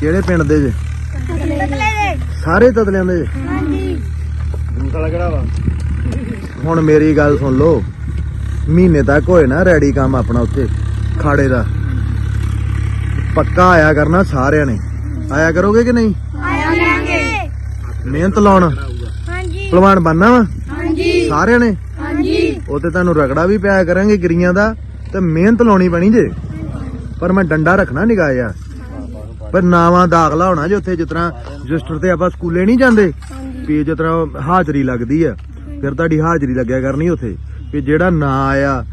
ਕਿਹੜੇ ਪਿੰਡ ਦੇ ਜੇ? ਸਾਰੇ ਤਤਲਿਆਂ ਦੇ ਜੇ? ਹਾਂਜੀ। ਕਿਹੜਾ ਵਾ? ਹੁਣ ਮੇਰੀ ਗੱਲ ਸੁਣ ਲਓ। ਮਹੀਨੇ ਤੱਕ ਹੋਏ ਨਾ ਰੈਡੀ ਕੰਮ ਆਪਣਾ ਉੱਥੇ ਖਾੜੇ ਦਾ। ਪੱਕਾ ਆਇਆ ਕਰਨਾ ਸਾਰਿਆਂ ਨੇ। ਆਇਆ ਕਰੋਗੇ ਕਿ ਨਹੀਂ? ਆਇਆ ਕਰਾਂਗੇ। ਮਿਹਨਤ ਲਾਉਣ। ਹਾਂਜੀ। ਭਲਵਾਨ ਬੰਨਾ ਵਾ? ਹਾਂਜੀ। ਸਾਰਿਆਂ ਨੇ? ਹਾਂਜੀ। ਉਹ ਤੇ ਤੁਹਾਨੂੰ ਰਗੜਾ ਵੀ ਪਿਆ ਕਰਾਂਗੇ ਗਿਰੀਆਂ ਦਾ। ਤੇ ਮਿਹਨਤ ਲਾਉਣੀ ਪੈਣੀ ਜੇ। ਪਰ ਮੈਂ ਡੰਡਾ ਰੱਖਣਾ ਨਿਗਾਹ ਯਾਰ ਪਰ ਨਾਵਾਂ ਦਾਖਲਾ ਹੋਣਾ ਜੇ ਉੱਥੇ ਜਿਸ ਤਰ੍ਹਾਂ ਰਜਿਸਟਰ ਤੇ ਆਪਾਂ ਸਕੂਲੇ ਨਹੀਂ ਜਾਂਦੇ ਵੀ ਜਿਸ ਤਰ੍ਹਾਂ ਹਾਜ਼ਰੀ ਲੱਗਦੀ ਆ। ਫਿਰ ਤੁਹਾਡੀ ਹਾਜ਼ਰੀ ਲੱਗਿਆ ਕਰਨੀ ਉੱਥੇ। ਵੀ ਜਿਹੜਾ ਨਾ ਆਇਆ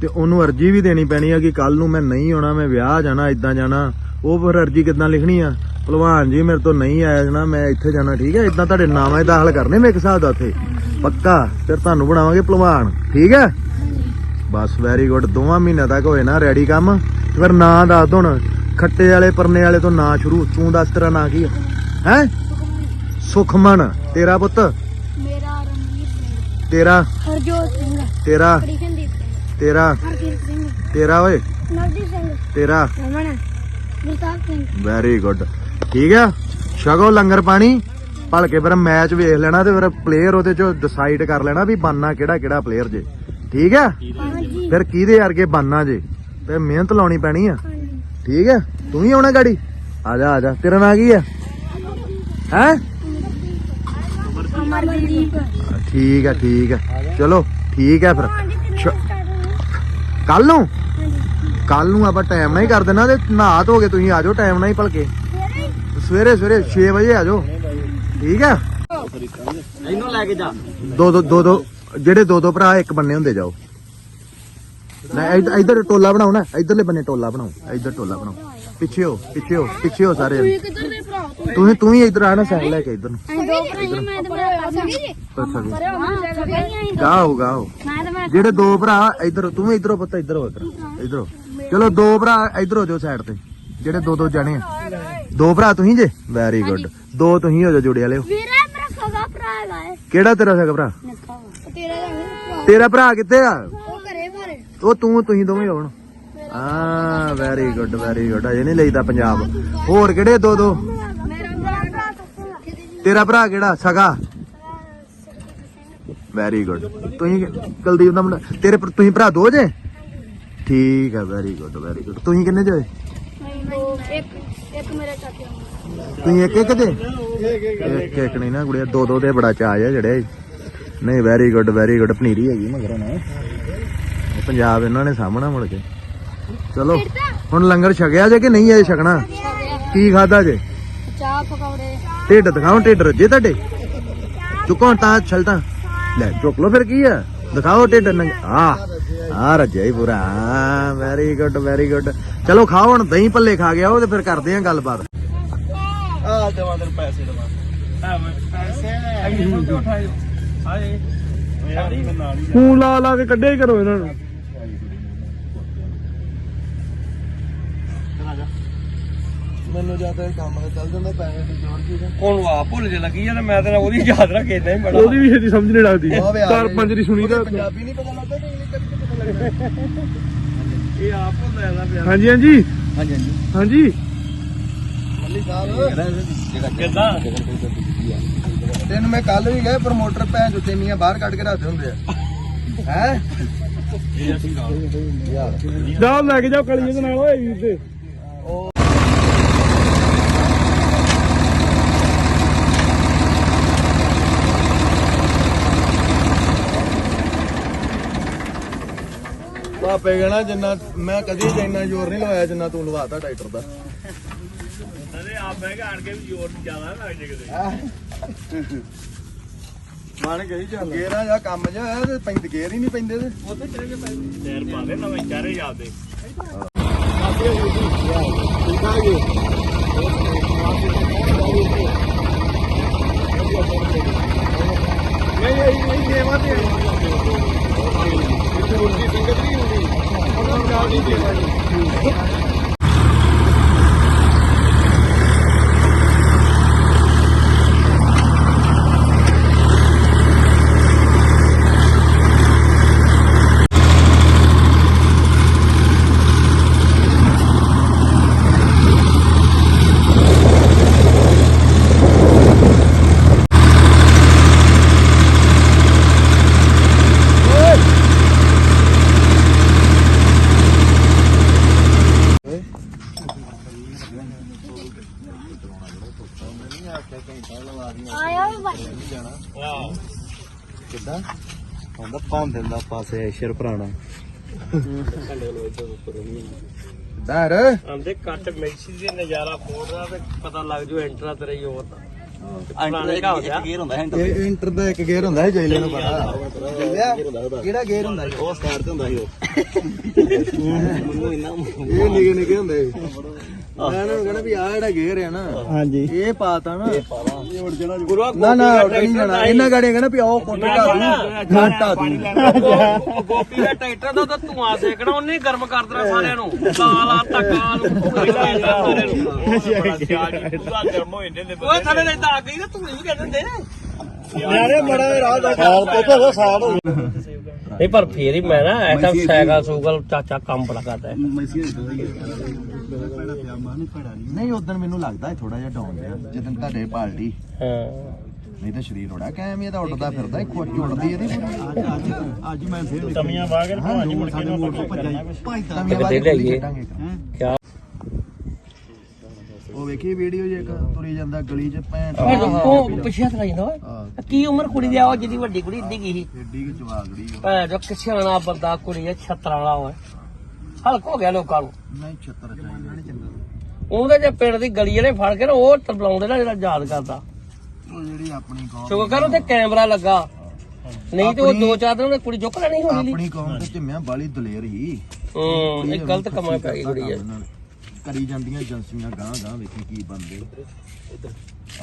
ਤੇ ਉਹਨੂੰ ਅਰਜੀ ਵੀ ਦੇਣੀ ਪੈਣੀ ਆ ਕਿ ਕੱਲ ਨੂੰ ਮੈਂ ਨਹੀਂ ਆਉਣਾ ਮੈਂ ਵਿਆਹ ਜਾਣਾ ਇਦਾਂ ਜਾਣਾ। ਉਹ ਫਿਰ ਅਰਜੀ ਕਿੱਦਾਂ ਲਿਖਣੀ ਆ? ਭਲਵਾਨ ਜੀ ਮੇਰੇ ਤੋਂ ਨਹੀਂ ਆਇਆ ਜਾਣਾ ਮੈਂ ਇੱਥੇ ਜਾਣਾ ਠੀਕ ਹੈ ਇਦਾਂ ਤੁਹਾਡੇ ਨਾਵਾਂ ਹੀ ਦਾਖਲ ਕਰਨੇ ਮੇਰੇ ਹਿਸਾਬ ਦਾ ਉੱਥੇ। ਪੱਕਾ? ਫਿਰ ਤੁਹਾਨੂੰ ਬਣਾਵਾਂਗੇ ਭਲਵਾਨ ਠੀਕ ਹੈ ਬਸ ਵੈਰੀ ਗੁੱਡ ਦੋਵਾਂ ਮਹੀਨਿਆਂ ਤੱਕ ਹੋਏ ਨਾ ਰੈਡੀ ਕੰਮ। ਫਿਰ ਨਾਂ ਦੱਸ ਦੋ ਹੁਣ ਖੱਟੇ ਵਾਲੇ ਪਰਨੇ ਵਾਲੇ ਤੋਂ ਨਾਂ ਸ਼ੁਰੂ। ਤੂੰ ਦੱਸ ਤੇਰਾ ਨਾਂ ਕੀ ਹੈ ਹੈ? ਸੁਖਮਨ। ਤੇਰਾ ਪੁੱਤ? ਮੇਰਾ ਰਣਵੀਰ ਸਿੰਘ। ਤੇਰਾ? ਹਰਜੋਤ ਸਿੰਘ। ਤੇਰਾ? ਕ੍ਰਿਸ਼ਨਦੀਪ ਸਿੰਘ। ਤੇਰਾ? ਹਰਕੀਰਤ ਸਿੰਘ। ਤੇਰਾ ਓਏ? ਨਵਜੀਤ ਸਿੰਘ। ਤੇਰਾ? ਰਮਨ। ਸਿੰਘ। ਵੈਰੀ ਗੁੱਡ ਠੀਕ ਆ? ਛਕੋ ਲੰਗਰ ਪਾਣੀ। ਭਲਕੇ ਫਿਰ ਮੈਚ ਵੇਖ ਲੈਣਾ ਤੇ ਫਿਰ ਪਲੇਅਰ ਉਹਦੇ ਚੋਂ ਡਿਸਾਈਡ ਕਰ ਲੈਣਾ ਵੀ ਬੰਨਾ ਕਿਹੜਾ ਕਿਹੜਾ ਪਲੇਅਰ ਜੇ। ਠੀਕ ਆ? ਹਾਂਜੀ। ਫਿਰ ਕਿਹਦੇ ਵਰਗੇ ਬੰਨਾ ਜੇ? ਤੇ ਮਿਹਨਤ ਲਾਉਣੀ ਪੈਣੀ ਆ। ਠੀਕ ਹੈ? ਤੂੰ ਹੀ ਆਉਣਾ ਗਾੜੀ? ਆ ਜਾ ਆ ਜਾ। ਤੇਰਾ ਨਾਂ ਕੀ ਹੈ? ਹੈ? ਅਮਰਦੀਪ। ਠੀਕ ਹੈ ਠੀਕ ਹੈ। ਚਲੋ ਠੀਕ ਹੈ ਫਿਰ। ਕੱਲ ਨੂੰ? ਕੱਲ ਨੂੰ ਆਪਾਂ ਟਾਈਮ ਨਾਲ ਹੀ ਕਰ ਦੇਣਾ ਤੇ ਨਹਾ ਧੋ ਕੇ ਤੁਸੀਂ ਆ ਜਾਓ ਟਾਈਮ ਨਾਲ ਹੀ ਭਲਕੇ। ਸਵੇਰੇ ਸਵੇਰੇ 6 ਵਜੇ ਆ ਜਾਓ। ਠੀਕ ਹੈ? ਇਹਨੂੰ ਲੈ ਕੇ ਜਾ। ਦੋ ਦੋ ਦੋ ਦੋ ਜਿਹੜੇ ਦੋ ਦੋ ਭਰਾ ਇੱਕ ਬੰਨੇ ਹੁੰਦੇ ਜਾਓ। ਨਾ ਇੱਧ- ਇੱਧਰ ਟੋਲਾ ਬਣਾਓ ਨਾ ਇਧਰਲੇ ਬੰਨੇ ਟੋਲਾ ਬਣਾਓ ਇੱਧਰ ਟੋਲਾ ਬਣਾਓ। ਪਿੱਛੇ ਹੋ ਪਿੱਛੇ ਹੋ ਪਿੱਛੇ ਹੋ ਸਾਰੇ ਜਣੇ। ਕਿੱਧਰ ਦੇ ਭਰਾ ਤੁਸੀਂ ਤੂੰ ਹੀ ਇੱਧਰ ਆ ਨਾ ਸਾਈਕਲ ਲੈ ਕੇ ਇੱਧਰ ਨੂੰ। ਦੋ ਭਰਾ ਮੈਂ ਤੇ ਅੱਛਾ ਜੀ ਦੋ। ਗਾਓ ਗਾਓ। ਜਿਹੜੇ ਦੋ ਭਰਾ ਇੱਧਰ ਤੂੰ ਵੀ ਇੱਧਰੋਂ ਪੁੱਤ ਇੱਧਰ ਹੋ ਇੱਧਰ। ਚਲੋ ਦੋ ਭਰਾ ਇੱਧਰ ਹੋ ਜਾਓ ਸਾਈਡ ਤੇ। ਜਿਹੜੇ ਦੋ ਦੋ ਜਣੇ ਆ। ਦੋ ਭਰਾ ਤੁਸੀਂ ਜੇ? ਵੈਰੀ ਗੁੱਡ ਦੋ ਤੁਸੀਂ ਹੋ ਜਾਓ ਜੁੜੇ ਵਾਲਿਓ। ਵੀਰਾ ਮੇਰਾ ਸਗਾ ਭਰਾ ਹੈਗਾ ਹੈ ਕਿਹੜਾ ਤੇਰਾ ਸਗਾ ਨਹੀਂ ਭਰਾ। ਤੇਰਾ ਭਰਾ ਕਿੱਥੇ ਆ? ਉਹ ਤੂੰ, ਤੁਸੀਂ ਦੋਵੇਂ ਹੋਣ। ਆ ਵੈਰੀ ਗੁੱਡ ਵੈਰੀ ਗੁੱਡ ਅਜੇ ਨਹੀਂ ਲਈਦਾ ਪੰਜਾਬ। ਹੋਰ ਕਿਹੜੇ ਦੋ ਦੋ? ਭਰਾ ਤੇਰਾ ਭਰਾ ਕਿਹੜਾ? ਸਗਾ? ਵੈਰੀ ਗੁੱਡ ਤੁਸੀਂ ਕੁਲਦੀਪ ਦਾ ਮੁੰਡਾ ਤੇਰੇ ਤੁਸੀਂ ਭਰਾ ਦੋ ਜੇ? ਠੀਕ ਹੈ ਵੈਰੀ ਗੁੱਡ ਵੈਰੀ ਗੁੱਡ ਤੁਸੀਂ ਕਿੰਨੇ ਜੇ? ਇੱਕ ਇੱਕ ਮੇਰੇ ਚਾਚੇ ਤੁਸੀਂ ਇੱਕ ਇੱਕ ਜੇ? ਇੱਕ ਇੱਕ ਨਹੀਂ ਨਾ ਕੁੜੀਆ ਦੋ ਦੋ ਤੇ ਬੜਾ ਚਾਅ ਆ ਜਿਹੜੇ ਨਹੀਂ ਵੈਰੀ ਗੁੱਡ ਵੈਰੀ ਗੁੱਡ ਪਨੀਰੀ ਹੈਗੀ ਮਗਰ ਨਾ। ਪੰਜਾਬ ਇਹਨਾਂ ਨੇ ਸਾਹਮਣਾ ਮੁੜ ਕੇ। ਚਲੋ ਹੁਣ ਲੰਗਰ ਛਕਿਆ ਜੇ ਕਿ ਨਹੀਂ ਅਜੇ ਛਕਣਾ? ਕੀ ਖਾਦਾ ਜੇ? ਚਾਹ ਪਕੌੜੇ। ਢਿੱਡ ਦਿਖਾਓ ਢਿੱਡ ਰੱਜੇ ਤੁਹਾਡੇ? ਚੁੱਕੋ ਤਾਂ ਛਲਤਾ ਲੈ ਚੁੱਕ ਲਓ ਫਿਰ ਕੀ ਆ? ਦਿਖਾਓ ਢਿੱਡ ਨੰਗ ਆ ਆ ਰੱਜਿਆ ਹੀ ਪੂਰਾ। ਵੈਰੀ ਗੁੱਡ ਵੈਰੀ ਗੁੱਡ ਚਲੋ ਖਾਓ ਹੁਣ ਦਹੀਂ ਭੱਲੇ ਖਾ ਗਿਆ ਉਹ ਤੇ ਫਿਰ ਕਰਦੇ ਆਂ ਗੱਲਬਾਤ। ਆ ਦੇਵਾਂ ਤੈਨੂੰ ਪੈਸੇ ਦੇਵਾਂ। ਪੈਸੇ ਹੀ ਫੋਨ ਲਾ ਲਾ ਕੇ ਕੱਢਿਆ ਹੀ ਕਰੋ ਇਹਨਾਂ ਨੂੰ। ਮੈਨੂੰ ਜ਼ਿਆਦਾ ਕੰਮ ਤੇ ਚੱਲ ਜਾਂਦਾ ਪੈਸੇ ਦੀ ਜੋੜ ਕੀ ਹੁਣ ਆ ਭੁੱਲ ਜੇ ਲੱਗੀ ਆ ਤੇ ਮੈਂ ਤੇ ਉਹਦੀ ਯਾਦ ਰੱਖ ਇਦਾਂ ਹੀ ਬੜਾ। ਉਹਦੀ ਵੀ ਛੇਤੀ ਸਮਝ ਨਹੀਂ ਲੱਗਦੀ। ਚਾਰ। ਪੰਜ ਦੀ ਸੁਣੀ ਤਾਂ ਪੰਜਾਬੀ ਨਹੀਂ ਪਤਾ ਲੱਗਦਾ ਕਿ ਇੰਗਲਿਸ਼ ਕਿੱਥੇ ਪਤਾ ਲੱਗਦਾ। ਇਹ ਆ ਭੁੱਲ ਜਾਂਦਾ ਪਿਆ ਹਾਂਜੀ ਹਾਂਜੀ। ਹਾਂਜੀ ਹਾਂਜੀ। ਮੱਲੀ ਸਾਹਿਬ। ਕਿੱਦਾਂ? ਤੈਨੂੰ ਮੈਂ ਕੱਲ ਵੀ ਗਏ ਪ੍ਰਮੋਟਰ ਭੈਣ ਚੋ ਤੇਨੀਆਂ ਬਾਹਰ ਕੱਢ ਕੇ ਰੱਖਦੇ ਹੁੰਦੇ ਆ। ਹੈ? ਜਾਓ ਲੈ ਕੇ ਜਾਓ ਕਲੀਏ ਦੇ ਨਾਲ ਓਏ ਵੀਰ ਤੇ ਪਾਪੇ ਕਹਿਣਾ ਜਿੰਨਾ ਮੈਂ ਕਦੀ ਇੰਨਾ ਜ਼ੋਰ ਨਹੀਂ ਲਵਾਇਆ ਜਿੰਨਾ ਤੂੰ ਲਵਾਤਾ ਟਰੈਕਟਰ ਦਾ। ਅਰੇ ਆ ਬਹਿ ਕੇ ਆਣ ਕੇ ਵੀ ਜ਼ੋਰ ਜ਼ਿਆਦਾ ਲੱਗ ਜੇ ਕਿਤੇ ਮਨ ਗਈ ਚੱਲ। ਗੇਰਾਂ ਜਾਂ ਕੰਮ ਜਿਹਾ ਹੋਇਆ ਤੇ ਪੈਂਦੇ ਗੇਰ ਹੀ ਨਹੀਂ ਪੈਂਦੇ ਤੇ। ਉੱਥੇ ਚਲੇ ਗਏ ਟਾਇਰ ਪਾ ਦੇ ਨਵੇਂ ਚਾਰੇ ਜਾਂਦੇ ਨਹੀਂ ਨਹੀਂ ਨਹੀਂ ਦੇਵਾ ਤੇ ਇੱਥੇ ਉਲਟੀ ਸੰਗਤ ਨਹੀਂ cho đi tìm. ਪੰਨ ਦਿੰਦਾ ਪਾਸੇ ਐਸ਼ਰ ਪੁਰਾਣਾ ਦਰ। ਆਂਦੇ ਕੱਟ ਮੈਸੀ ਦੇ ਨਜ਼ਾਰਾ ਫੋੜਦਾ ਤੇ ਪਤਾ ਲੱਗ ਜੂ ਐਂਟਰਾ ਤੇਰੇ ਹੀ ਹੋਰ ਦਾ ਗੇਅਰ ਹੁੰਦਾ ਇਹ ਇੰਟਰ ਦਾ ਇੱਕ ਗੇਅਰ ਹੁੰਦਾ ਹੈ ਜੈਲੇ ਨੂੰ ਪਤਾ। ਕਿਹੜਾ ਗੇਅਰ ਹੁੰਦਾ ਸੀ? ਉਹ ਸਟਾਰਟ ਤੇ ਹੁੰਦਾ ਸੀ ਉਹ। ਇਹ ਨਿੱਕੇ ਨਿੱਕੇ ਹੁੰਦੇ। ਮੈਂ ਇਹਨਾਂ ਨੂੰ ਕਹਿੰਦਾ ਵੀ ਆਹ ਜਿਹੜਾ ਗੇਅਰ ਹੈ ਨਾ ਹਾਂਜੀ। ਇਹ ਪਾਤਾ ਨਾ। ਗੁਰੂ ਨਾ ਨਾ ਉੱਡ ਨਹੀਂ ਜਾਣਾ ਇਹਨਾਂ ਗਾੜੀਆਂ ਕਹਿੰਦਾ ਵੀ ਆਓ ਕੋਟੇ ਢਾ ਦੂ ਢਾ ਦੂ ਗੋਪੀ ਦਾ ਟਰੈਕਟਰ ਦਾ ਤਾਂ ਧੂਆਂ ਸੇਕਣਾ ਉਹਨੇ ਗਰਮ ਕਰ ਦੇਣਾ ਸਾਰਿਆਂ ਨੂੰ। ਕਾਲਾ ਤਕਾਲ ਸਾਰਿਆਂ ਨੂੰ ਗਰਮ ਹੋ ਜਾਂਦੇ ਨੇ। ਓਏ ਥੱਲੇ ਦੇ ਤਾਂ ਆ ਗਈ ਤਾਂ ਤੂੰ ਵੀ ਕਹਿੰਦੇ ਹੁੰਦੇ ਨੇ ਯਾਰੇ ਮੜਾ ਰਾਹ ਦਾ ਸਾਲ ਤੋਂ ਤਾਂ ਸਾਲ ਹੋ ਨਹੀਂ ਪਰ ਫੇਰ ਹੀ ਮੈਂ ਨਾ ਐਸਾ ਸਾਈਕਲ ਸੂਗਲ ਚਾਚਾ ਕੰਮ ਬੜਾ ਕਰਦਾ ਹੈ। ਨਹੀਂ ਉਦੋਂ ਮੈਨੂੰ ਲੱਗਦਾ ਥੋੜਾ ਜਿਹਾ ਡਾਊਨ ਜਿਹਾ ਜਦੋਂ ਤੁਹਾਡੇ ਪਾਲਟੀ ਹਾਂ। ਨਹੀਂ ਤਾਂ ਸਰੀਰ ਹੋੜਾ ਕਾਇਮ ਇਹ ਤਾਂ ਉੱਡਦਾ ਫਿਰਦਾ ਖੁੱਚ ਉੱਡਦੀ ਇਹਦੀ। ਅੱਜ ਮੈਂ ਫੇਰ ਤਮੀਆਂ ਵਾਗਰ ਭਾਜੀ ਮੁੜ ਕੇ ਨੂੰ ਤਮੀਆਂ ਦੇ ਲਈਏ। ਉਹ ਵੇਖੀ ਵੀਡੀਓ ਜੇ ਇੱਕ ਤੁਰੀ ਜਾਂਦਾ ਗਲੀ 'ਚ ਭੈਣ ਉਹ ਪਿੱਛੇ ਹੱਥ ਜਾਂਦਾ ਕੀ ਉਮਰ ਕੁੜੀ ਦੀ ਆ? ਉਹ ਜਿਹਦੀ ਵੱਡੀ ਕੁੜੀ ਇੱਡੀ ਗਈ ਸੀ? ਏਡੀ ਕਿ ਚਵਾਗੜੀ ਭੈਣ ਜੋ ਕਿਛਾਣਾ ਬੰਦਾ ਕੁੜੀ ਹੈ ਛਤਰਾਂ ਵਾਲਾ ਹੋਏ ਹਲਕ ਹੋ ਗਿਆ ਲੋਕਾਂ ਨੂੰ। ਨਹੀਂ ਛੱਤਰ ਚਾਹੀਦਾ। ਨਹੀਂ ਚੰਗਾ। ਉਹਦੇ ਜੇ ਪਿੰਡ ਦੀ ਗਲੀ ਜਿਹੜੇ ਫੜ ਕੇ ਨਾ ਉਹ ਤਰਬਲਾਉਂਦੇ ਨਾ ਜਿਹੜਾ ਯਾਦ ਕਰਦਾ। ਉਹ ਜਿਹੜੀ ਆਪਣੀ ਕੌਮ ਸ਼ੁਕਰ ਕਰ ਉਹਤੇ ਕੈਮਰਾ ਲੱਗਾ। ਨਹੀਂ ਤੇ ਉਹ ਦੋ ਚਾਰ ਦਿਨ ਉਹਨੇ ਕੁੜੀ ਚੁੱਕ ਲੈਣੀ ਹੋਣੀ ਆਪਣੀ ਕੌਮ ਤੇ ਝਿੰਮਿਆ ਬਾਲੀ ਦਲੇਰ ਹੀ। ਹੂੰ ਇਹ ਗਲਤ ਕੰਮਾਂ ਪੈ ਗਈ ਕੁੜੀ ਹੈ ਕਰੀ ਜਾਂਦੀਆਂ ਏਜੰਸੀਆਂ ਗਾਂ ਗਾਂ ਵੇਖੀ ਕੀ ਬੰਦੇ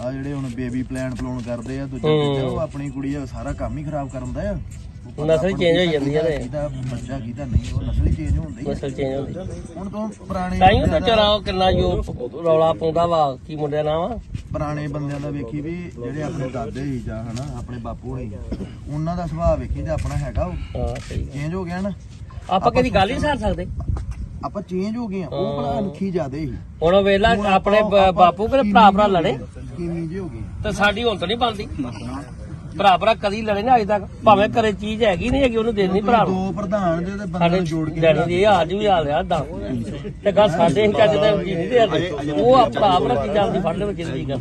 ਆ ਜਿਹੜੇ ਹੁਣ ਬੇਬੀ ਪਲਾਨ ਪਲੋਨ ਕਰਦੇ ਆ ਦੂਜੇ। ਦੂਜੇ ਉਹ ਆਪਣੀ ਕੁੜੀ ਆ ਸਾਰਾ ਕੰਮ ਹੀ ਖਰਾਬ ਕਰਨ ਦਾ ਆ। ਉਹ ਪਤਾ ਨਸਲ ਆਪਾਂ change ਨੂੰ ਹੋਈ ਜਾਂਦੀ ਆ ਤੇ। ਕਿਹਦਾ ਬੱਚਾ ਕਿਹਦਾ ਨਹੀਂ ਉਹ ਨਸਲ ਹੀ ਚੇਂਜ ਹੁੰਦੀ ਆ। ਨਸਲ ਚੇਂਜ ਹੁੰਦੀ। ਹੁਣ ਤੋਂ ਪੁਰਾਣੇ ਤਾਂ ਹੀ ਤਾਂ ਬੰਦਿਆਂ ਦਾ- ਚਰਾ ਉਹ ਕਿੰਨਾ ਜੋ ਰੌਲਾ ਪਾਉਂਦਾ ਵਾ ਕੀ ਮੁੰਡੇ ਦਾ ਵਾ ਪੁਰਾਣੇ ਬੰਦਿਆਂ ਦਾ ਵੇਖੀ ਵੀ ਜਿਹੜੇ ਆਪਣੇ ਦਾਦੇ ਸੀ ਜਾਂ ਹਨਾ ਆਪਣੇ ਬਾਪੂ ਹੋਣੀ ਉਹਨਾਂ ਦਾ ਸੁਭਾਅ ਵੇਖੀ ਤੇ ਆਪਣਾ ਹੈਗਾ ਉਹ। ਚੇਂਜ ਹੋ ਗਿਆ ਨਾ। ਆਪਾਂ ਕਦੀ ਗੱਲ ਹੀ ਸਾਰ ਸਕਦੇ। ਆਪਾਂ ਚੇਂਜ ਹੋ ਗਏ ਆ। ਉਹ ਬੜਾ ਅਨਖੀ ਜ਼ਿਆਦੇ ਸੀ। ਹੁਣ ਵੇਲਾ ਆਪਣੇ ਬਾਪੂ ਕਿਹੜੇ ਭਰਾ ਭਰਾ ਲੜੇ। ਕਿੰਨੀ ਜਿਹੀ ਹੋ ਗਈ ਤੇ ਸਾਡੀ ਹੁਣ ਤਾਂ ਨਹੀਂ ਬਣਦੀ। ਭਰਾ ਭਰਾ ਕਦੀ ਲੜੇ ਨਾ ਅਜੇ ਤੱਕ। ਭਾਵੇਂ ਘਰੇ ਚੀਜ਼ ਹੈਗੀ ਨਹੀਂ ਹੈਗੀ ਉਹਨੂੰ ਦੇਣੀ ਭਰਾ ਨੂੰ। ਦੋ ਪ੍ਰਧਾਨ ਦੇ ਤੇ ਬੰਦੇ ਸਾਡੇ ਨੂੰ ਜੋੜ ਕੇ ਡੈਡੀ ਦੀ ਇਹ ਅੱਜ ਵੀ ਹਾਲ ਆ ਦਾ ਤੇ ਗੱਲ ਸਾਡੇ ਹੀ ਚੱਜ ਦੇ ਜੀ ਨਹੀਂ ਦੇ ਉਹ ਆ ਭਰਾ ਭਰਾ ਚੀਜ਼ਾਂ ਆਪਦੀ ਫੜ ਲੈ ਵਿੱਚ ਜ਼ਿੰਦਗੀ ਕਰ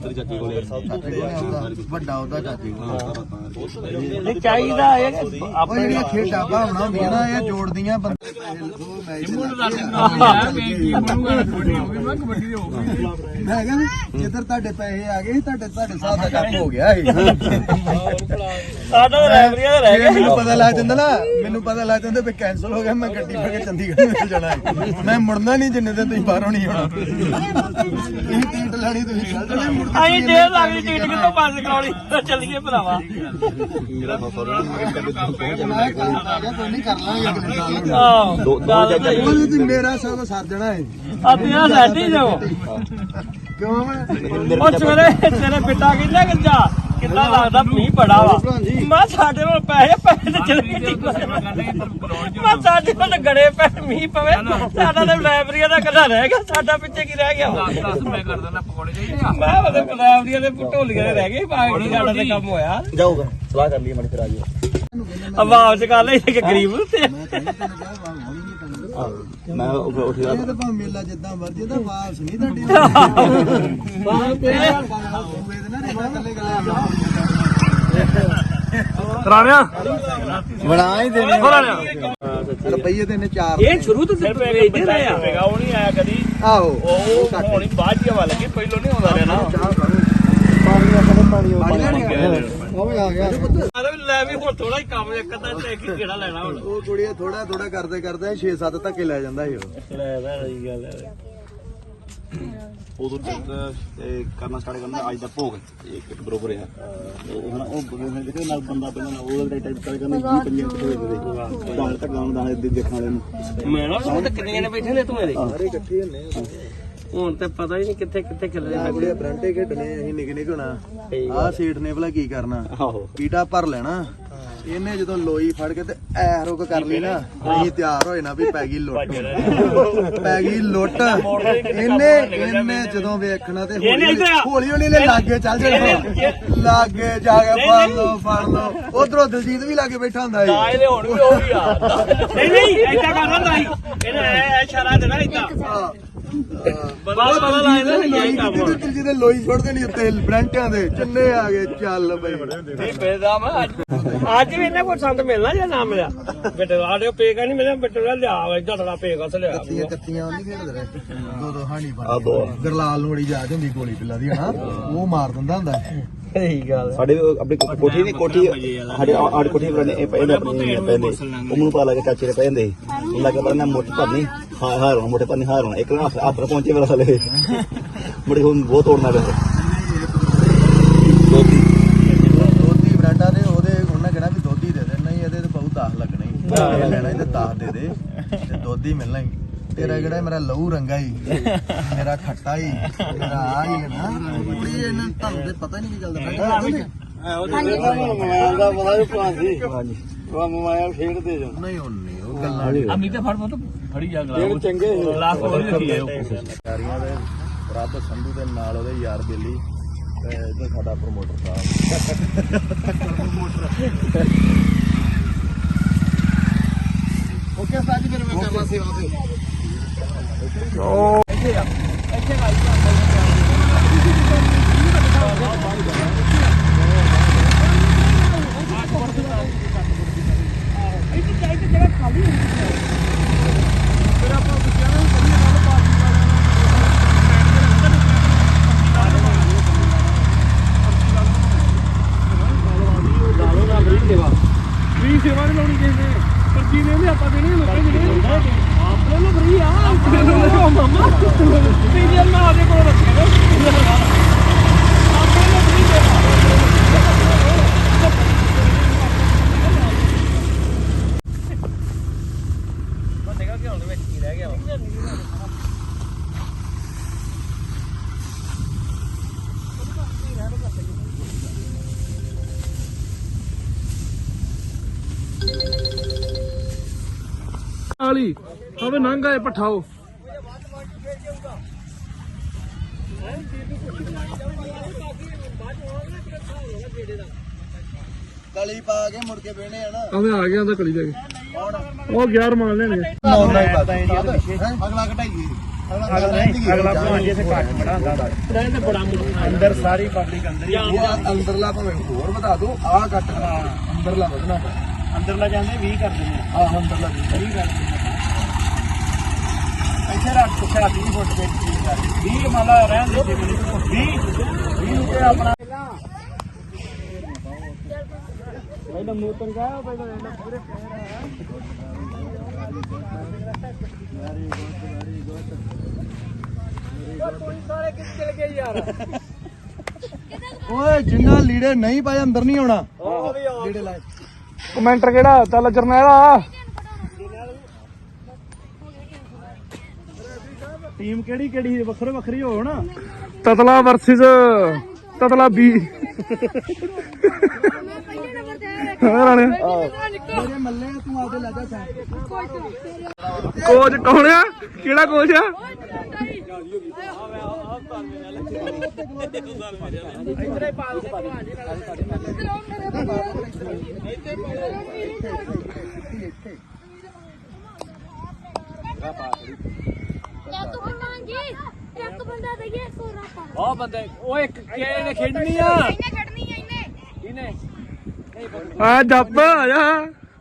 ਵੱਡਾ ਉਹਦਾ ਚਾਚੇ ਕੋਲ ਨਹੀਂ ਚਾਹੀਦਾ ਇਹ ਕਿ ਉਹ ਆਪਣੇ ਜਿਹੜੀਆਂ ਖੇਡਾਂ ਭਾਵਨਾ ਹੁੰਦੀਆਂ ਨਾ ਇਹ ਜੋੜਦੀਆਂ ਬੰਦੇ ਉਹ ਮੈਚ ਮੈਂ ਕਹਿੰਦਾ ਜਿੱਧਰ ਤੁਹਾਡੇ ਪੈਸੇ ਆ ਗਏ ਸੀ, ਤੁਹਾਡੇ ਤੁਹਾਡੇ ਹਿਸਾਬ ਦਾ ਕੰਮ ਹੋ ਗਿਆ ਸੀ ਸਾਡਾ ਤਾਂ ਰੈਵਰੀਆ ਦਾ ਰਹਿ ਜੇ ਗਿਆ। ਮੈਨੂੰ ਪਤਾ ਲੱਗ ਜਾਂਦਾ ਨਾ ਮੈਨੂੰ ਪਤਾ ਲੱਗ ਜਾਂਦਾ ਵੀ ਕੈਨਸਲ ਹੋ ਗਿਆ ਮੈਂ ਗੱਡੀ ਫੜ ਕੇ ਚੰਡੀਗੜ੍ਹ ਨਿਕਲ ਜਾਣਾ। ਹੈ। ਮੈਂ ਮੁੜਨਾ ਨਹੀਂ ਜਿੰਨੇ ਦਿਨ ਤੁਸੀਂ ਬਾਹਰੋਂ ਨਹੀਂ ਆਉਣਾ। ਇਹ ਟਿਕਟ ਲੈਣੀ ਤੁਸੀਂ ਚੱਲ ਜਾਣਾ। ਮੁੜਨਾ ਆਈ ਦੇ ਲੱਗਦੀ ਟਿਕਟ ਕਿਤੋਂ ਪਾਸ ਕਰਾਉਣੀ ਚੱਲੀਏ ਭਰਾਵਾ। ਮੈਂ ਕੋਈ ਨਹੀਂ ਕਰ ਲਾਂਗੇ ਅਗਲੇ ਸਾਲ ਆਹ ਦੋ ਦੋ ਉਹ ਤੇ ਮੇਰਾ ਸਭ ਸਰ ਜਾਣਾ ਹੈ ਆਪਣੀਆਂ ਸਾਡੀ ਜੋ ਕਿਉਂ ਮੈਂ? ਉਹ ਸਵੇਰੇ ਤੇਰੇ ਪਿੱਟਾ ਕਹਿੰਦਾ ਕਿ ਕਿੰਨਾ ਲੱਗਦਾ? ਮੀਂਹ ਬੜਾ ਵਾ। ਮੈਂ ਸਾਡੇ ਕੋਲ ਪੈਸੇ ਪੈਸੇ ਤੇ ਚਲੇ ਗਏ। ਮੈਂ ਸਾਡੇ ਕੋਲ ਗੜੇ ਪੈ ਮੀਂਹ ਪਵੇ। ਸਾਡਾ ਤੇ ਲਾਇਬ੍ਰੇਰੀ ਦਾ ਕੱਲਾ ਰਹਿ ਗਿਆ ਸਾਡਾ ਪਿੱਛੇ ਕੀ ਰਹਿ ਗਿਆ? ਮੈਂ ਕਰ ਦਿੰਦਾ ਪਕੌੜੇ ਚਾਹੀਦੇ ਮੈਂ ਉਹਦੇ ਲਾਇਬ੍ਰੇਰੀ ਦੇ ਢੋਲੀਆਂ ਦੇ ਰਹਿ ਗਏ ਬਾਕੀ ਸਾਡਾ ਤੇ ਕੰਮ ਹੋਇਆ। ਜਾਊਗਾ ਸਲਾਹ ਕਰ ਲਈ ਮਣੀ ਫਿਰ ਆ ਜਾਓ। ਆਵਾਜ਼ ਚ ਗੱਲ ਇਹ ਕਿ ਗਰੀਬ ਤੇ ਮੈਂ ਮੈਂ ਉੱਠ ਗਿਆ। ਇਹ ਤਾਂ ਭਾਵੇਂ ਮੇਲਾ ਜਿੱਦਾਂ ਮਰਜ਼ੀ ਦਾ ਵਾਪਸ ਨਹੀਂ ਤੁਹਾਡੀ ਬਾਹਰ ਤੇ ਨਾ ਰੇਤਾ ਥੱਲੇ ਰਾਣਿਆ ਬਣਾ ਹੀ ਦੇਣੇ ਰੁਪਈਏ ਤੇ ਨੇ ਚਾਰ ਇਹ ਸ਼ੁਰੂ ਤੋਂ ਵੇਚਦੇ ਰਹੇ ਆ। ਉਹ ਨਹੀਂ ਆਇਆ ਕਦੀ। ਆਹੋ ਉਹ ਹੋਣੀ ਬਾਅਦ ਹੀ ਹਵਾ ਲੱਗੀ ਪਹਿਲੋਂ ਨਹੀਂ ਆਉਂਦਾ ਰਿਹਾ ਨਾ ਪਾਣੀ ਆ ਉਹ ਆ ਗਿਆ। ਅਰੇ ਲੈ ਵੀ ਹੁਣ ਥੋੜਾ ਹੀ ਕੰਮ ਇੱਕ ਅੱਧਾ ਟੈਕ ਕਿਹੜਾ ਲੈਣਾ ਹੁਣ। ਉਹ ਕੁੜੀਆਂ ਥੋੜਾ ਥੋੜਾ ਕਰਦੇ ਕਰਦੇ 6-7 ਧੱਕੇ ਲੈ ਜਾਂਦਾ ਸੀ ਉਹ। ਲੈ ਲੈ ਸਹੀ ਗੱਲ ਹੈ। ਉਦੋਂ ਕਰਨਾ ਸਟਾਰਟ ਕਰਨਾ ਅੱਜ ਦਾ ਭੋਗ ਇੱਕ ਬਰੋਬਰ ਆ ਉਹ ਹਨਾ ਉਹ ਬੰਦੇ ਦੇਖੇ ਨਾਲ ਬੰਦਾ ਪਹਿਲਾਂ ਉਹ ਵਾਲੇ ਟਾਈਪ ਕਰ ਕਰਨਾ ਜੀ ਪੰਜਾਂ ਕਿਤੇ ਹੋਏ ਦੇ ਦਾਲ ਤੱਕ ਗਾਉਂ ਦਾਣੇ ਦੇ ਦੇਖਣ ਵਾਲੇ ਨੂੰ। ਮੈਂ ਨਾ ਉਹ ਤਾਂ ਕਿੰਨੇ ਨੇ ਬੈਠੇ ਨੇ ਤੂੰ ਮੇਰੇ ਸਾਰੇ ਇਕੱਠੇ ਹੁੰਨੇ ਹੁਣ ਤੇ ਪਤਾ ਹੀ ਨਹੀਂ ਕਿੱਥੇ ਕਿੱਥੇ ਖਿਲਰੇ ਆ ਕੁੜੀਆਂ ਬਰੰਟੇ ਖੇਡਣੇ ਅਸੀਂ ਨਿਕ ਨਿਕ ਹੋਣਾ। ਆਹ ਸੀਟ ਨੇ ਭਲਾ ਕੀ ਕਰਨਾ? ਆਹੋ। ਪੀਟਾ ਭਰ ਲੈਣਾ। ਇਹਨੇ ਜਦੋਂ ਲੋਈ ਫੜ ਕੇ ਤੇ ਐ ਰੁਕ ਕਰ ਲਈ ਨਾ ਅਸੀਂ ਤਿਆਰ ਹੋਏ ਨਾ ਵੀ ਪੈ ਗਈ ਲੁੱਟ। ਪੈ ਗਈ ਲੁੱਟ। ਇਹਨੇ ਇਹਨੇ ਜਦੋਂ ਵੇਖਣਾ ਤੇ ਹੌਲੀ ਹੌਲੀ ਇਹਨੇ ਲਾਗੇ ਚੱਲ ਜਾਣਾ। ਲਾਗੇ ਜਾ ਕੇ ਫੜ ਲਓ ਫੜ ਲਓ। ਉਧਰੋਂ ਦਲਜੀਤ ਵੀ ਲਾਗੇ ਬੈਠਾ ਹੁੰਦਾ ਸੀ। ਇਹਦੇ ਹੁਣ ਵੀ ਉਹ ਵੀ ਆ। ਨਹੀਂ ਨਹੀਂ ਐਦਾਂ ਕਰਨਾ ਨਹੀਂ ਇਹਨੇ ਐ ਇਸ਼ਾਰਾ ਦੇਣਾ ਇਦਾਂ ਹਾਂ, ਬੜਾ ਬੜਾ ਲਾਇਦਾ ਨਹੀਂ ਕੰਮ। ਜਿਹਦੇ ਲੋਈ ਛੋੜਦੇ ਨਹੀਂ ਉੱਤੇ ਬ੍ਰੈਂਟਾਂ ਦੇ। ਚੰਨੇ ਆ ਗਏ? ਚੱਲ ਬਈ। ਨਹੀਂ ਬੇਦਾਮ ਅੱਜ ਅੱਜ ਵੀ ਇਹਨਾਂ ਕੋਲ ਸੰਦ ਮਿਲਣਾ ਜਾਂ ਨਾ ਮਿਲਿਆ? ਬੇਟੇ ਆੜੇ ਪੇਗਾ ਨਹੀਂ ਮਿਲਿਆ ਬੇਟੇ ਦਾ ਲਿਆ ਡੜਾ ਪੇਗਾ ਸ ਲਿਆ ਕੱਤੀਆਂ ਕੱਤੀਆਂ ਨਹੀਂ ਖੇਡਦੇ ਰਹੇ। ਦੋ ਦੋ ਹਾਣੀ ਦੋ। ਗਰਲਾਲ ਨੂੰ ਬੜੀ ਯਾਦ ਹੁੰਦੀ ਗੋਲੀ ਪਿੱਲਾ ਦੀ ਹਨਾ? ਉਹ ਮਾਰ ਦਿੰਦਾ ਹੁੰਦਾ। ਸਹੀ ਗੱਲ ਸਾਡੇ ਆਪਣੀ ਕੋ- ਕੋਠੀ ਦੀ ਕੋਠੀ ਸਾਡੇ ਆੜ ਕੋਠੀ ਬਣੇ ਇਹ ਪਏ ਨੇ ਆਪਣੀ ਪੈਂਦੇ ਉਹ ਮੈਨੂੰ ਪਤਾ ਲੱਗਾ ਚਾਚੇ ਦੇ ਪਏ ਹੁੰਦੇ ਸੀ ਉਹ ਲੱਗਾ ਪਰ ਨਾ ਮੋਟੇ ਭਰਨੀ। ਹਾਂ ਹਾਰ ਹੋਣਾ ਮੋਟੇ ਭਰਨੀ ਹਾਰ ਹੋਣਾ ਇੱਕ ਨਾ ਹੱਥ ਪਹੁੰਚੇ ਮੇਰਾ ਸਾਲੇ ਮੁੜੇ ਹੁਣ ਬਹੁਤ ਤੋੜਨਾ ਪਿਆ ਦੋਤੀ ਦੋਧੀ ਬ੍ਰਾਂਡਾਂ ਦੇ ਉਹਦੇ ਉਹਨਾਂ ਕਿਹੜਾ ਵੀ ਦੋਧੀ ਦੇ ਦੇ ਨਹੀਂ ਇਹਦੇ ਤੇ ਬਹੁਤ ਦਾਖ ਲੱਗਣਾ। ਹੀ। ਇਹ ਲੈਣਾ ਇਹਦੇ ਦਾਖ ਦੇ ਦੇ ਤੇ ਦੋਧੀ ਮਿਲਣਾ। ਹੀ ਤੇਰਾ ਕਿਹੜਾ ਮੇਰਾ ਲਹੂ ਰੰਗਾ ਹੀ ਮੇਰਾ ਖੱਟਾ ਹੀ ਮੇਰਾ ਆ ਹੀ ਨਾ ਕੁੜੀ ਇਹਨਾਂ ਤੁਹਾਨੂੰ ਤੇ ਪਤਾ ਨਹੀਂ ਕੀ ਗੱਲ ਦਾ ਮੋਬਾਈਲ ਦਾ ਪਤਾ ਨਹੀਂ ਹਾਂਜੀ। ਉਹ ਮੋਬਾਈਲ ਖੇਡਦੇ ਜੋ ਨਹੀਂ ਹੁਣ ਨਹੀਂ ਉਹ ਗੱਲਾਂ ਅਮੀ ਤੇ ਫੜ ਫੜ ਫੜੀ ਜਾ ਖੇਡ ਚੰਗੇ ਗਲਾਸ ਹੋਰ ਰੱਖੀ ਹੈ ਯਾਰੀਆਂ ਦੇ ਰੱਬ ਸੰਧੂ ਦੇ ਨਾਲ ਉਹਦੇ ਯਾਰ ਬੇਲੀ ਤੇ ਇਹ ਸਾਡਾ ਪ੍ਰਮੋਟਰ ਸਾਹਿਬ। ਓਕੇ ਸਾਜੀ ਫਿਰ ਮੈਂ ਕਰਨਾ ਸੇਵਾ ਤੇ ਫ੍ਰੀ ਸੇਵਾ ਨਹੀਂ ਲਾਉਣੀ ਕਿਸੇ ਨੇ ਪਰ ਜੀ ਨੇ ਆਪਾਂ ਦੇਣੀ ਲੋਕਾਂ ਨੇ ਆਪਣੇ ਨੂੰ ਫ੍ਰੀ ਆ ਆਪਣੇ ਨੂੰ ਮਾਮਾ ਪੀਜੀਐਮ ਨਾਲ ਆਦੇ ਕੋਲ ਰੱਖੇ ਨੇ ਆਪਣੇ ਨੂੰ ਫ੍ਰੀ ਦੇ ਬੰਦੇਗਾ ਕਿ ਹੁਣ ਵਿੱਚ ਕੀ ਰਹਿ ਗਿਆ ਵਾ। ਆਲੀ ਹਵੇ ਨੰਗਾ ਪਠਾਓ। ਕਲੀ ਪਾ ਕੇ ਮੁੜ ਕੇ ਬਹਿਣੇ ਆ ਨਾ। ਆਵੇ ਆ ਗਿਆ ਉਹਦਾ ਕਲੀ ਲੈ ਕੇ ਉਹ 11 ਮਾਰ ਲੈਣਗੇ। ਅਗਲਾ ਘਟਾਈਏ ਅਗਲਾ ਭਾਂਜੀ ਇੱਥੇ ਘੱਟ ਬੜਾ ਹੁੰਦਾ। ਅੰਦਰ ਸਾਰੀ ਪਬਲਿਕ ਅੰਦਰ ਹੀ ਇਹ ਅੰਦਰਲਾ ਭਾਵੇਂ ਹੋਰ ਵਧਾ ਦੋ ਆਹ ਕੱਟ ਅੰਦਰਲਾ ਵਧਣਾ ਅੰਦਰਲਾ ਜਾਂਦੇ 20 ਕਰ ਦਿੰਦੇ ਆਹ ਅੰਦਰਲਾ ਵੀ। 20 ਕਰ ਦਿੰਦੇ ਇੱਥੇ ਰੱਖ ਕੁਛਾ 20 ਫੁੱਟ ਦੇ ਠੀਕ ਕਰ 20 ਮਾਲਾ ਰਹਿਣ ਦੇ 20 20 ਤੇ ਆਪਣਾ। ਪਹਿਲਾਂ ਇਹਨਾਂ ਪੂਰੇ ਓਏ ਜਿੰਨਾ ਲੀੜੇ ਨਹੀਂ ਪਾਏ ਅੰਦਰ ਨਹੀਂ ਆਉਣਾ। ਲੀੜੇ ਲਾਏ। ਕਮੈਂਟਰ ਕਿਹੜਾ? ਚੱਲ ਜਰਨੈਲ ਆ। ਟੀਮ ਕਿਹੜੀ ਕਿਹੜੀ? ਵੱਖਰੇ ਵੱਖਰੀ ਹੋ ਨਾ। ਤਤਲਾ ਵਰਸਸ ਤਤਲਾ ਬੀ ਰਾਣੇ ਮੇਰੇ ਮੱਲੇ ਤੂੰ ਆਪਦੇ ਲੈ ਜਾ ਕੋਚ ਕੌਣ ਆ ਕਿਹੜਾ ਕੋਚ ਆ ਉਹ ਬੰਦੇ ਉਹ ਇੱਕ ਕਿਹਨੇ ਖੇਡਣੀ ਆ ਇਹਨੇ ਕੱਢਣੀ ਆ ਇਹਨੇ ਕਿਹਨੇ ਆ ਜੱਪ ਆ ਜਾ।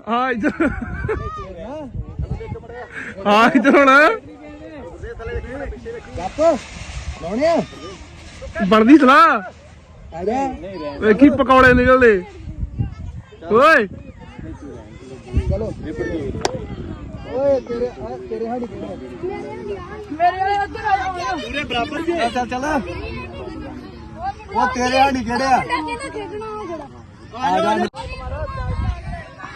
ਆ ਇੱਧਰ। ਆ ਇੱਧਰ ਹੁਣ। ਲਾਉਣੇ ਬਣਦੀ ਸਲਾਹ? ਆ ਜਾ। ਵੇਖੀ ਪਕੌੜੇ ਨਿਕਲਦੇ। ਓਏ। ਚਲੋ। ਓਏ ਤੇਰੇ ਆ ਤੇਰੇ ਹਾੜੀ ਕਿਹੜਾ ਮੇਰੇ ਵਾਲੇ ਉੱਧਰ ਆ ਜਾਓ। ਪੂਰੇ ਬਰਾਬਰ ਜੀ ਚੱਲ ਚੱਲ। ਉਹ ਤੇਰੇ ਹਾੜੀ ਕਿਹੜੇ ਆ? ਕਿਹਨੇ ਖੇਡਣਾ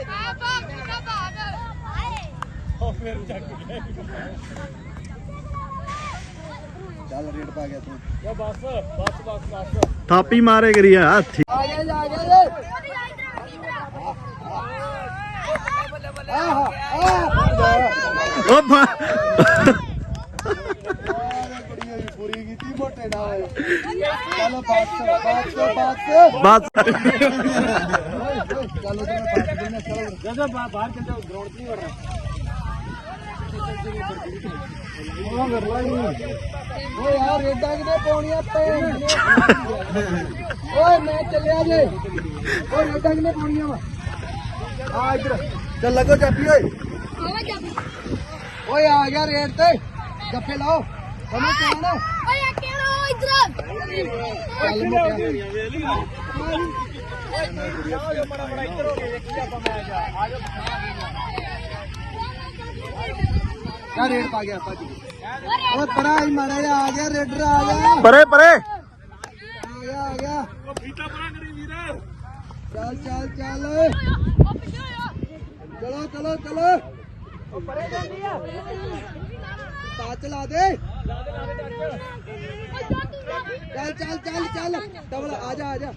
ਉਹ ਜਿਹੜਾ ਆ ਜਾ ਚੱਲ ਰੇਡ ਪਾ ਗਿਆ ਤੂੰ ਥਾਪੀ ਮਾਰੇ ਕਰੀ ਆ ਹੱਥੀ ਆ ਜਾ ਜਾ ਜਾ ਆਹ ਆਹ ਬਾ- ਪੂਰੀ ਕੀਤੀ ਮੋਟੇ ਨਾ ਹੋਏ ਚਲੋ ਬਾਤ ਬਾਤ ਬਾਤ ਬਸ। ਜਦੋਂ ਬਾਹਰ ਚੱਲ ਜਾਓ ਗਰਾਊਂਡ 'ਚ ਨਹੀਂ ਵੜਨਾ ਓਏ ਯਾਰ ਰੇਡਾਂ ਕਿਤੇ ਪਾਉਣੀਆਂ ਪੈਣ ਓਏ ਮੈਂ ਚੱਲਿਆ ਜੇ। ਓਏ ਰੇਡਾਂ ਕਿਤੇ ਪਾਉਣੀਆਂ ਵਾ? ਆ ਇੱਧਰ। ਚੱਲ ਲੱਗੋ ਚਾਪੀ ਓਏ ਆਵਾ ਜਾ ਓਏ ਆ ਗਿਆ ਰੇਡ ਤੇ ਜੱਫੇ ਲਾਓ ਤੁਹਾਨੂੰ ਕਹਿਣਾ ਓਏ ਕਿਹੜਾ ਇਧਰ ਚੱਲ ਮੁੱਕਿਆ ਯਾ ਰੇਡ ਪਾ ਗਿਆ ਭੱਜ ਓਏ ਪਰਾ ਹੀ ਮਾੜਾ ਜਿਹਾ ਆ ਗਿਆ ਰੇਡਰ ਆ ਗਿਆ ਪਰੇ ਪਰੇ ਆ ਗਿਆ ਆ ਗਿਆ ਉਹ ਫੀਤਾ ਪਰਾ ਕਰੀ ਵੀਰ ਚੱਲ ਚੱਲ ਚੱਲ ਚਲੋ ਚਲੋ ਚਲੋ। ਉਹ ਪਰੇ ਜਾਂਦੀ ਆ ਤਾ ਚਲਾ ਦੇ। ਚੱਲ ਚੱਲ ਚੱਲ ਚੱਲ। ਡਬਲ ਆ ਜਾ ਆ ਜਾ।